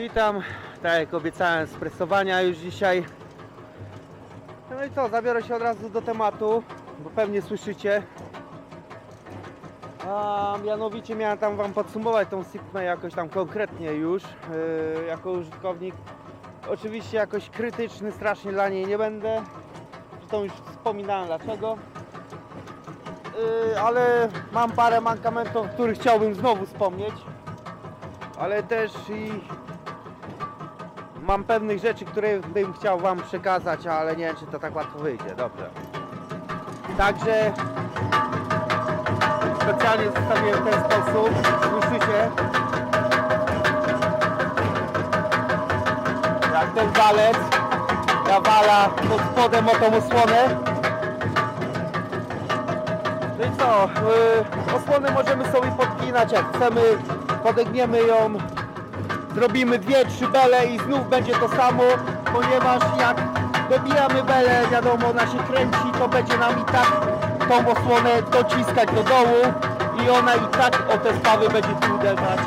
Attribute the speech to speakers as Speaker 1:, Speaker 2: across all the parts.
Speaker 1: Witam, tak jak obiecałem, stresowania już dzisiaj. No i co, zabiorę się od razu do tematu, bo pewnie słyszycie. A mianowicie miałem tam Wam podsumować tą Sigmę jakoś tam konkretnie już, yy, jako użytkownik. Oczywiście jakoś krytyczny strasznie dla niej nie będę. Zresztą już wspominałem dlaczego. Yy, ale mam parę mankamentów, o których chciałbym znowu wspomnieć. Ale też i mam pewnych rzeczy, które bym chciał Wam przekazać, ale nie wiem, czy to tak łatwo wyjdzie. Dobrze. Także specjalnie zostawiłem w ten sposób. Słyszycie? Jak ten walec nawala pod spodem o tą osłonę. No i co? Yy, osłonę możemy sobie podginać jak chcemy. Podegniemy ją zrobimy dwie, trzy bele i znów będzie to samo, ponieważ jak dobijamy belę, wiadomo, ona się kręci, to będzie nam i tak tą osłonę dociskać do dołu i ona i tak o te spawy będzie tu uderzać.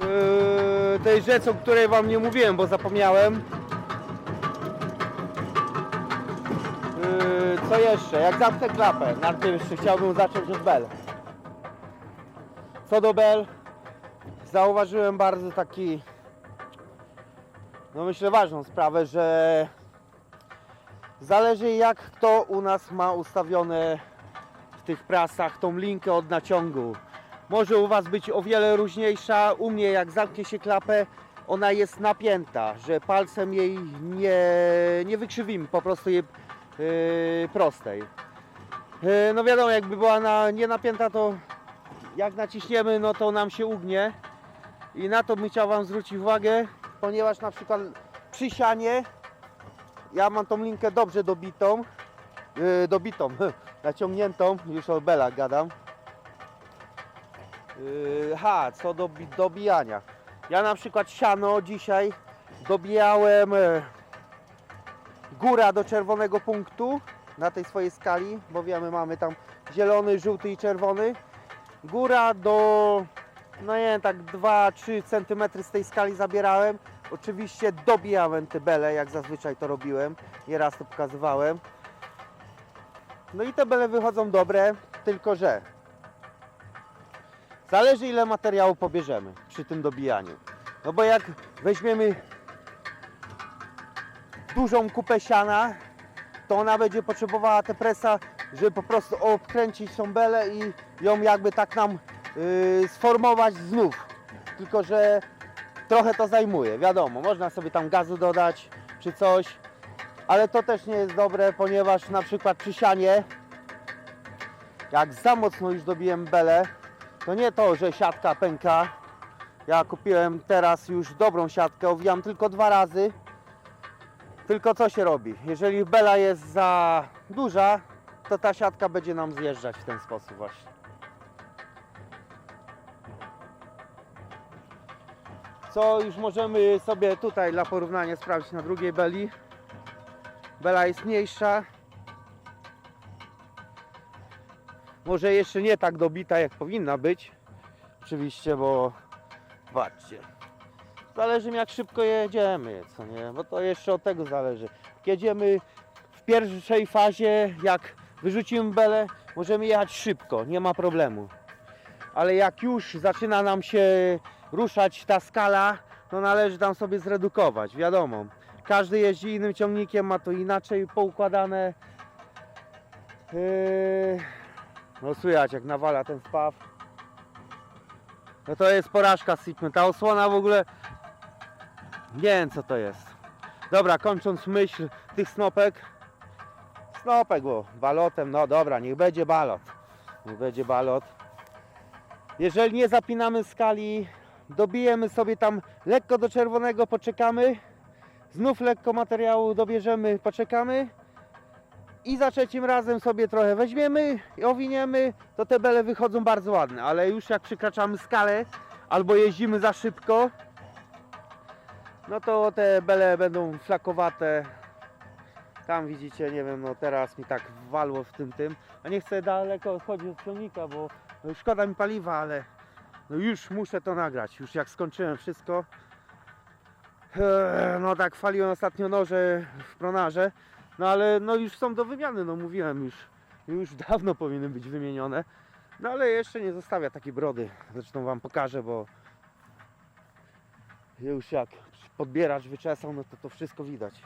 Speaker 1: Yy, tej rzecz, o której wam nie mówiłem, bo zapomniałem. Yy, co jeszcze? Jak zamknę klapę, najpierw chciałbym zacząć od bel. Co do bel, zauważyłem bardzo taki, no myślę ważną sprawę, że zależy jak kto u nas ma ustawione w tych prasach tą linkę od naciągu. Może u Was być o wiele różniejsza, u mnie jak zamknie się klapę, ona jest napięta, że palcem jej nie, nie wykrzywimy, po prostu jej yy, prostej. Yy, no wiadomo, jakby była na, nie napięta, to jak naciśniemy, no to nam się ugnie. I na to bym chciał Wam zwrócić uwagę, ponieważ na przykład przy sianie ja mam tą linkę dobrze dobitą, yy, dobitą, naciągniętą, już o belach gadam. Yy, ha, co do bi- dobijania. Ja na przykład siano dzisiaj dobijałem e, góra do czerwonego punktu na tej swojej skali, bo wiemy mamy tam zielony, żółty i czerwony góra do no nie wiem, tak 2-3 cm z tej skali zabierałem. Oczywiście dobijałem te bele, jak zazwyczaj to robiłem. Nieraz to pokazywałem. No i te bele wychodzą dobre, tylko że zależy ile materiału pobierzemy przy tym dobijaniu. No bo jak weźmiemy dużą kupę siana, to ona będzie potrzebowała te presa, żeby po prostu obkręcić tą belę i ją jakby tak nam yy, sformować znów. Tylko, że trochę to zajmuje, wiadomo, można sobie tam gazu dodać czy coś, ale to też nie jest dobre, ponieważ na przykład przy sianie, jak za mocno już dobiłem belę, to nie to, że siatka pęka. Ja kupiłem teraz już dobrą siatkę, owijam tylko dwa razy. Tylko co się robi? Jeżeli bela jest za duża, to ta siatka będzie nam zjeżdżać w ten sposób właśnie. Co już możemy sobie tutaj dla porównania sprawdzić na drugiej beli. Bela jest mniejsza. Może jeszcze nie tak dobita jak powinna być. Oczywiście, bo patrzcie. Zależy mi jak szybko jedziemy, co nie? Bo to jeszcze od tego zależy. Jedziemy w pierwszej fazie, jak wyrzucimy belę, możemy jechać szybko, nie ma problemu. Ale jak już zaczyna nam się ruszać ta skala, to należy tam sobie zredukować, wiadomo. Każdy jeździ innym ciągnikiem, ma to inaczej poukładane. Yy... No słychać jak nawala ten spaw. No to jest porażka Sigmy. Ta osłona w ogóle nie wiem co to jest. Dobra, kończąc myśl tych snopek. Snopek, bo balotem, no dobra, niech będzie balot. Niech będzie balot. Jeżeli nie zapinamy skali, dobijemy sobie tam lekko do czerwonego, poczekamy. Znów lekko materiału dobierzemy, poczekamy. I za trzecim razem sobie trochę weźmiemy i owiniemy, to te bele wychodzą bardzo ładne, ale już jak przekraczamy skalę albo jeździmy za szybko, no to te bele będą flakowate. Tam widzicie, nie wiem, no teraz mi tak walło w tym tym. A nie chcę daleko odchodzić od ciągnika, bo szkoda mi paliwa, ale no już muszę to nagrać. Już jak skończyłem wszystko. Eee, No tak faliłem ostatnio noże w pronarze. No ale no już są do wymiany, no mówiłem już. Już dawno powinny być wymienione. No ale jeszcze nie zostawia takiej brody. Zresztą wam pokażę, bo już jak podbieracz wyczesał, no to to wszystko widać.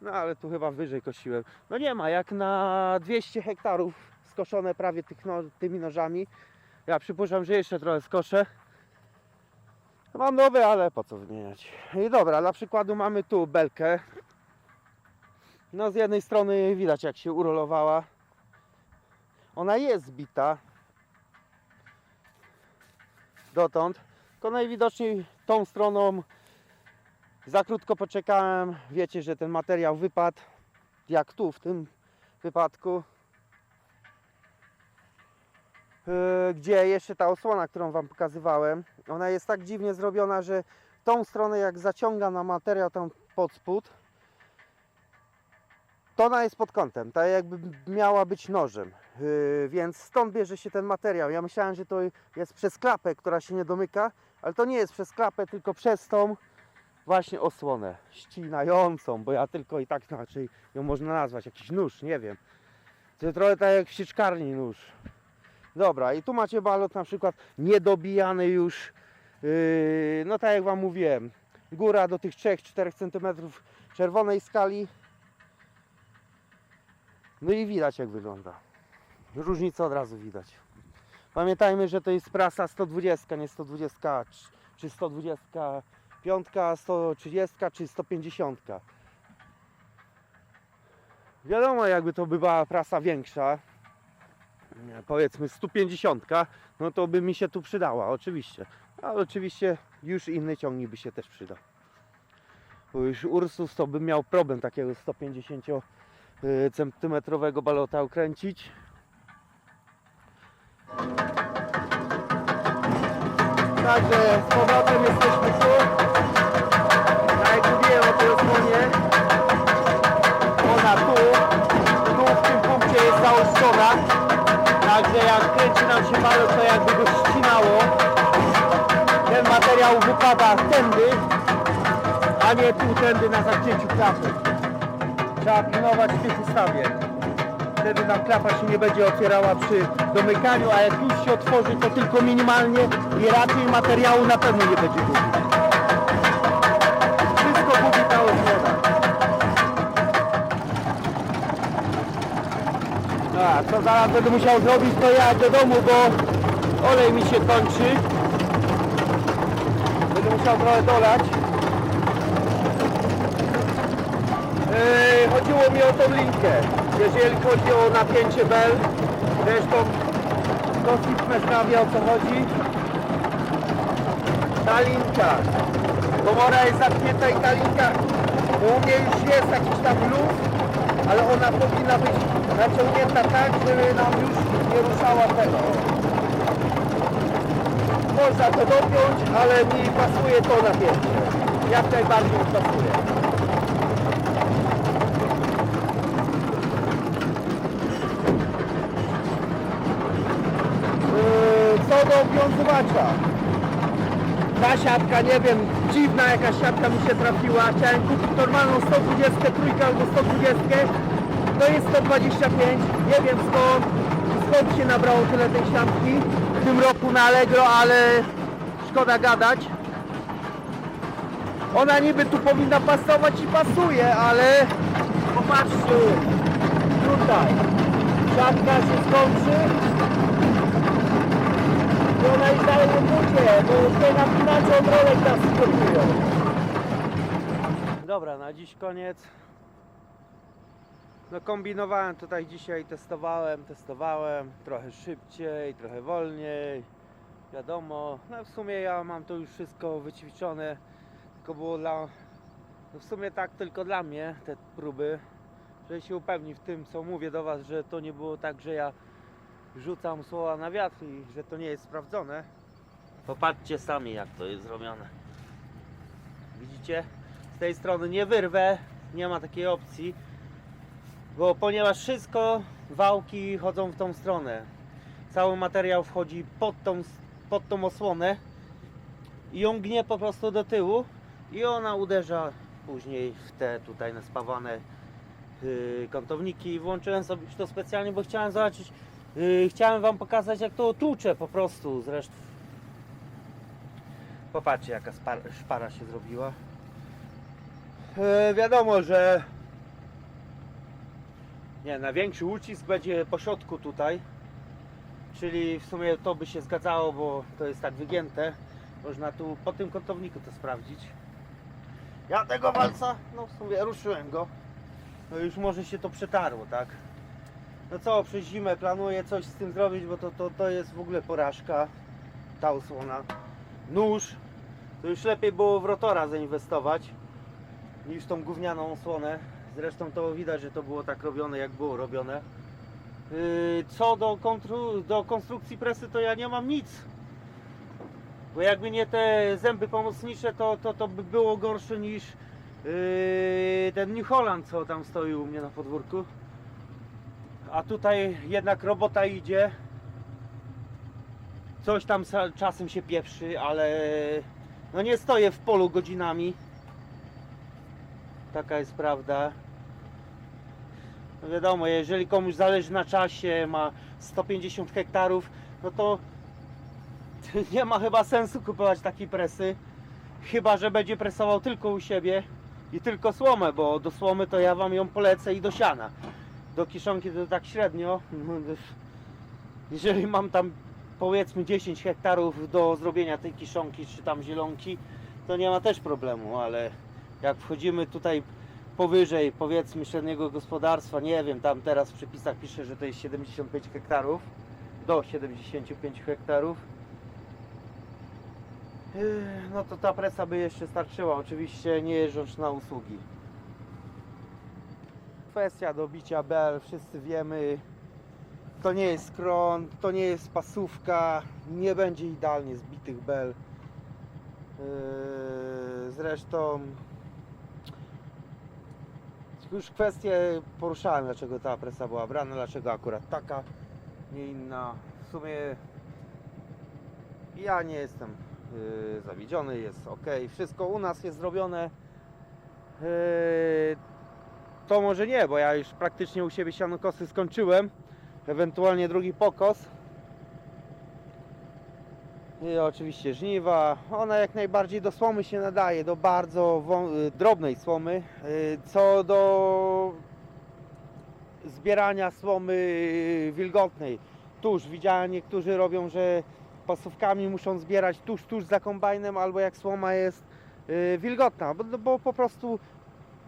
Speaker 1: No ale tu chyba wyżej kosiłem. No nie ma, jak na 200 hektarów skoszone prawie no, tymi nożami. Ja przypuszczam, że jeszcze trochę skoszę. Mam nowe, ale po co wymieniać. I dobra, dla przykładu mamy tu belkę. No z jednej strony widać jak się urolowała. Ona jest zbita. Dotąd. Tylko najwidoczniej tą stroną za krótko poczekałem. Wiecie, że ten materiał wypadł. Jak tu w tym wypadku. Yy, Gdzie jeszcze ta osłona, którą Wam pokazywałem. Ona jest tak dziwnie zrobiona, że tą stronę jak zaciąga na materiał tam pod spód, to ona jest pod kątem, tak jakby miała być nożem. Yy, więc stąd bierze się ten materiał. Ja myślałem, że to jest przez klapę, która się nie domyka, ale to nie jest przez klapę, tylko przez tą właśnie osłonę ścinającą, bo ja tylko i tak inaczej ją można nazwać, jakiś nóż, nie wiem. To trochę tak jak w sieczkarni nóż. Dobra, i tu macie balot na przykład niedobijany już, yy, no tak jak Wam mówiłem, góra do tych 3-4 cm czerwonej skali. No i widać jak wygląda. Różnicę od razu widać. Pamiętajmy, że to jest prasa 120, nie 120 czy 125, 130 czy 150. Wiadomo, jakby to była prasa większa, powiedzmy 150, no to by mi się tu przydała, oczywiście. Ale oczywiście już inny ciągnik by się też przydał. Bo już Ursus to by miał problem takiego 150 y, centymetrowego balota ukręcić. Także z powrotem jesteśmy tu. Nam się balot, to jakby go ścinało. Ten materiał wypada tędy, a nie tu tędy na zacięciu klapy. Trzeba pilnować w tych ustawie. Wtedy nam klapa się nie będzie otwierała przy domykaniu, a jak już się otworzy, to tylko minimalnie i raczej materiału na pewno nie będzie gubić. Co zaraz będę musiał zrobić, to ja do domu, bo olej mi się kończy. Będę musiał trochę dolać. Yy, chodziło mi o tą linkę. Jeżeli chodzi o napięcie bel, zresztą dosyć meszka wie o co chodzi. Ta linka, komora jest zamknięta i ta linka, u mnie już jest jakiś tam luz, ale ona powinna być naciągnięta tak, żeby nam już nie ruszała tego. Można to dopiąć, ale mi pasuje to napięcie. Jak najbardziej pasuje. Yy, Co do wiązywacza. Ta siatka, nie wiem, dziwna jakaś siatka mi się trafiła. Chciałem kupić normalną 120 trójkę albo 120. To jest 125. Nie wiem skąd, skąd się nabrało tyle tej siatki. W tym roku na Allegro, ale szkoda gadać. Ona niby tu powinna pasować i pasuje, ale popatrzcie, tutaj siatka się skończy i ona już dalej nie pójdzie, bo te napinacze od rolek nas skończyją. Dobra, na dziś koniec. No kombinowałem tutaj dzisiaj, testowałem, testowałem, trochę szybciej, trochę wolniej, wiadomo, no w sumie ja mam to już wszystko wyćwiczone, tylko było dla, no w sumie tak tylko dla mnie te próby, żeby się upewnić w tym co mówię do Was, że to nie było tak, że ja rzucam słowa na wiatr i że to nie jest sprawdzone. Popatrzcie sami jak to jest zrobione. Widzicie? Z tej strony nie wyrwę, nie ma takiej opcji. Bo ponieważ wszystko, wałki chodzą w tą stronę. Cały materiał wchodzi pod tą, pod tą osłonę i ją gnie po prostu do tyłu i ona uderza później w te tutaj naspawane yy, kątowniki. Włączyłem sobie to specjalnie, bo chciałem zobaczyć, yy, chciałem Wam pokazać jak to tłucze po prostu. Zresztą popatrzcie jaka szpara się zrobiła. Yy, wiadomo, że nie, największy ucisk będzie po środku tutaj. Czyli w sumie to by się zgadzało, bo to jest tak wygięte. Można tu po tym kątowniku to sprawdzić. Ja tego walca, no w sumie ruszyłem go. No już może się to przetarło, tak? No co, przez zimę planuję coś z tym zrobić, bo to, to, to jest w ogóle porażka. Ta osłona. Nóż. To już lepiej było w rotora zainwestować niż tą gównianą osłonę. Zresztą to widać, że to było tak robione, jak było robione. Yy, Co do, do konstrukcji presy, to ja nie mam nic. Bo jakby nie te zęby pomocnicze, to, to, to by było gorsze niż yy, ten New Holland, co tam stoi u mnie na podwórku. A tutaj jednak robota idzie. Coś tam czasem się pieprzy, ale no nie stoję w polu godzinami. Taka jest prawda. No wiadomo, jeżeli komuś zależy na czasie, ma 150 hektarów, no to nie ma chyba sensu kupować takiej presy. Chyba, że będzie presował tylko u siebie i tylko słomę, bo do słomy to ja Wam ją polecę i do siana. Do kiszonki to tak średnio. Jeżeli mam tam powiedzmy 10 hektarów do zrobienia tej kiszonki czy tam zielonki, to nie ma też problemu, ale jak wchodzimy tutaj powyżej powiedzmy średniego gospodarstwa, nie wiem, tam teraz w przepisach pisze, że to jest 75 hektarów, do 75 hektarów, Yy, no to ta presa by jeszcze starczyła, oczywiście nie jeżdżąc na usługi. Kwestia dobicia bel, wszyscy wiemy, to nie jest kron, to nie jest pasówka, nie będzie idealnie zbitych bel. Yy, Zresztą już kwestię poruszałem, dlaczego ta presa była brana, dlaczego akurat taka, nie inna. W sumie ja nie jestem yy, zawiedziony, jest ok, wszystko u nas jest zrobione. To może nie, bo ja już praktycznie u siebie sianokosy skończyłem, ewentualnie drugi pokos. I oczywiście żniwa. Ona jak najbardziej do słomy się nadaje, do bardzo y, drobnej słomy. Y, Co do zbierania słomy wilgotnej, tuż widziałem niektórzy robią, że pasówkami muszą zbierać tuż, tuż za kombajnem, albo jak słoma jest y, wilgotna, bo, bo po prostu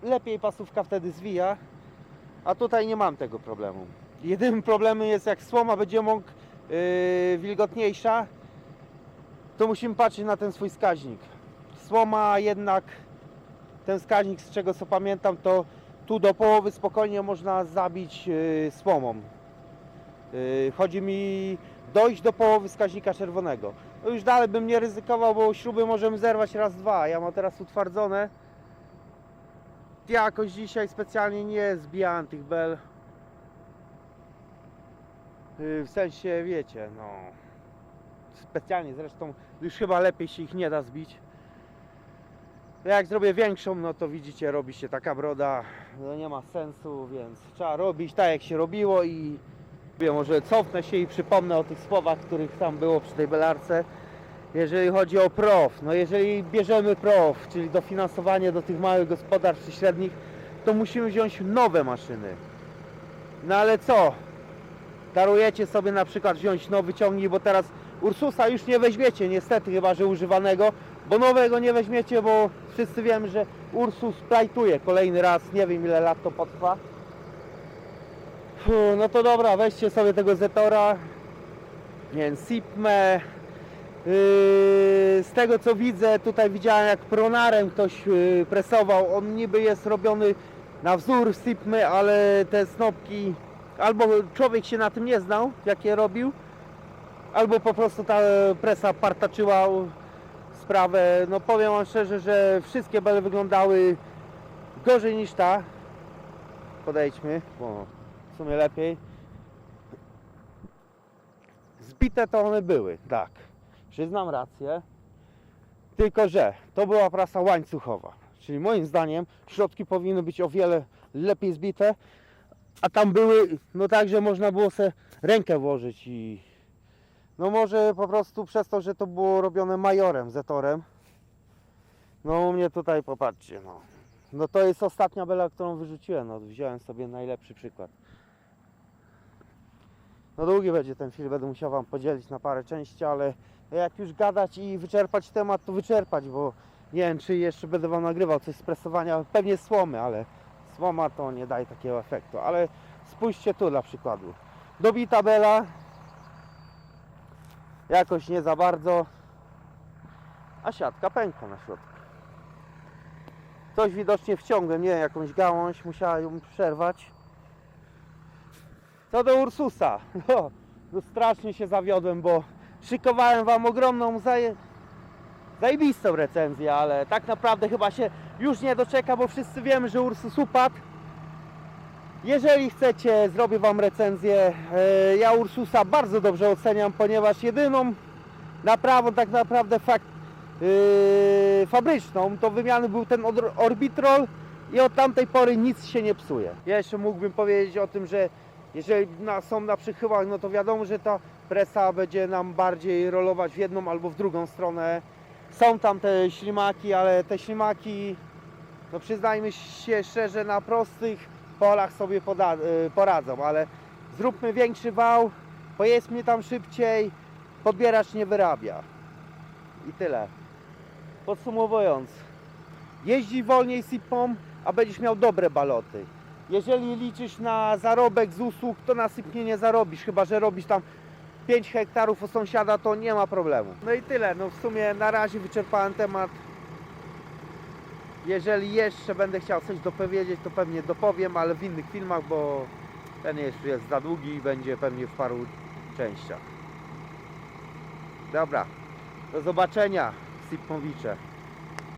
Speaker 1: lepiej pasówka wtedy zwija, a tutaj nie mam tego problemu. Jedynym problemem jest jak słoma będzie mógł yy, wilgotniejsza, to musimy patrzeć na ten swój wskaźnik. Słoma jednak, ten wskaźnik z czego co pamiętam, to tu do połowy spokojnie można zabić yy, słomą. Yy, chodzi mi dojść do połowy wskaźnika czerwonego. No już dalej bym nie ryzykował, bo śruby możemy zerwać raz, dwa. Ja mam teraz utwardzone. Jakoś dzisiaj specjalnie nie zbijałem tych bel. Yy, W sensie, wiecie, no specjalnie zresztą już chyba lepiej się ich nie da zbić. Jak zrobię większą, no to widzicie, robi się taka broda, no nie ma sensu, więc trzeba robić tak jak się robiło i Wiem, może cofnę się i przypomnę o tych słowach, których tam było przy tej belarce. Jeżeli chodzi o PROW, no jeżeli bierzemy PROW, czyli dofinansowanie do tych małych gospodarstw średnich, to musimy wziąć nowe maszyny. No ale co? Darujecie sobie na przykład wziąć nowy ciągnik, bo teraz Ursusa już nie weźmiecie, niestety, chyba że używanego, bo nowego nie weźmiecie, bo wszyscy wiemy, że Ursus plajtuje kolejny raz, nie wiem ile lat to potrwa. Fu, no to dobra, weźcie sobie tego Zetora, nie wiem, Sipme. Yy, z tego co widzę, tutaj widziałem jak pronarem ktoś yy, presował. On niby jest robiony na wzór Sipmy, ale te snopki albo człowiek się na tym nie znał, jakie robił, albo po prostu ta presa partaczyła sprawę. No powiem wam szczerze, że wszystkie bele wyglądały gorzej niż ta. podejdźmy, bo w sumie lepiej. Zbite to one były, tak. Przyznam rację. Tylko, że to była prasa łańcuchowa. Czyli moim zdaniem środki powinny być o wiele lepiej zbite, a tam były, no tak, że można było sobie rękę włożyć i no może po prostu przez to, że to było robione majorem, zetorem. No u mnie tutaj popatrzcie, no. No to jest ostatnia bela, którą wyrzuciłem, no wziąłem sobie najlepszy przykład. No długi będzie ten film, będę musiał Wam podzielić na parę części, ale jak już gadać i wyczerpać temat, to wyczerpać, bo nie wiem, czy jeszcze będę Wam nagrywał coś z presowania, pewnie słomy, ale słoma to nie daje takiego efektu, ale spójrzcie tu dla przykładu. Dobita bela, jakoś nie za bardzo, a siatka pęka na środku. Coś widocznie wciągłem, nie jakąś gałąź, musiała ją przerwać. Co do Ursusa, no, no strasznie się zawiodłem, bo szykowałem Wam ogromną zaje... zajebistą recenzję, ale tak naprawdę chyba się już nie doczeka, bo wszyscy wiemy, że Ursus upadł. Jeżeli chcecie, zrobię Wam recenzję. E, Ja Ursusa bardzo dobrze oceniam, ponieważ jedyną naprawą tak naprawdę fakt yy, fabryczną to wymiany był ten Orbitrol i od tamtej pory nic się nie psuje. Ja jeszcze mógłbym powiedzieć o tym, że jeżeli na, są na przychyłach, no to wiadomo, że ta presa będzie nam bardziej rolować w jedną albo w drugą stronę. Są tam te ślimaki, ale te ślimaki, no przyznajmy się szczerze, na prostych polach sobie y, poradzą, ale zróbmy większy wał, pojedźmy tam szybciej, podbieracz nie wyrabia. I tyle. Podsumowując, jeździ wolniej SIP-om, a będziesz miał dobre baloty. Jeżeli liczysz na zarobek z usług, to na sypnie nie zarobisz, chyba że robisz tam 5 hektarów u sąsiada, to nie ma problemu. No i tyle, no w sumie na razie wyczerpałem temat. Jeżeli jeszcze będę chciał coś dopowiedzieć, to pewnie dopowiem, ale w innych filmach, bo ten jeszcze jest za długi i będzie pewnie w paru częściach. Dobra, do zobaczenia, Sipmowicze.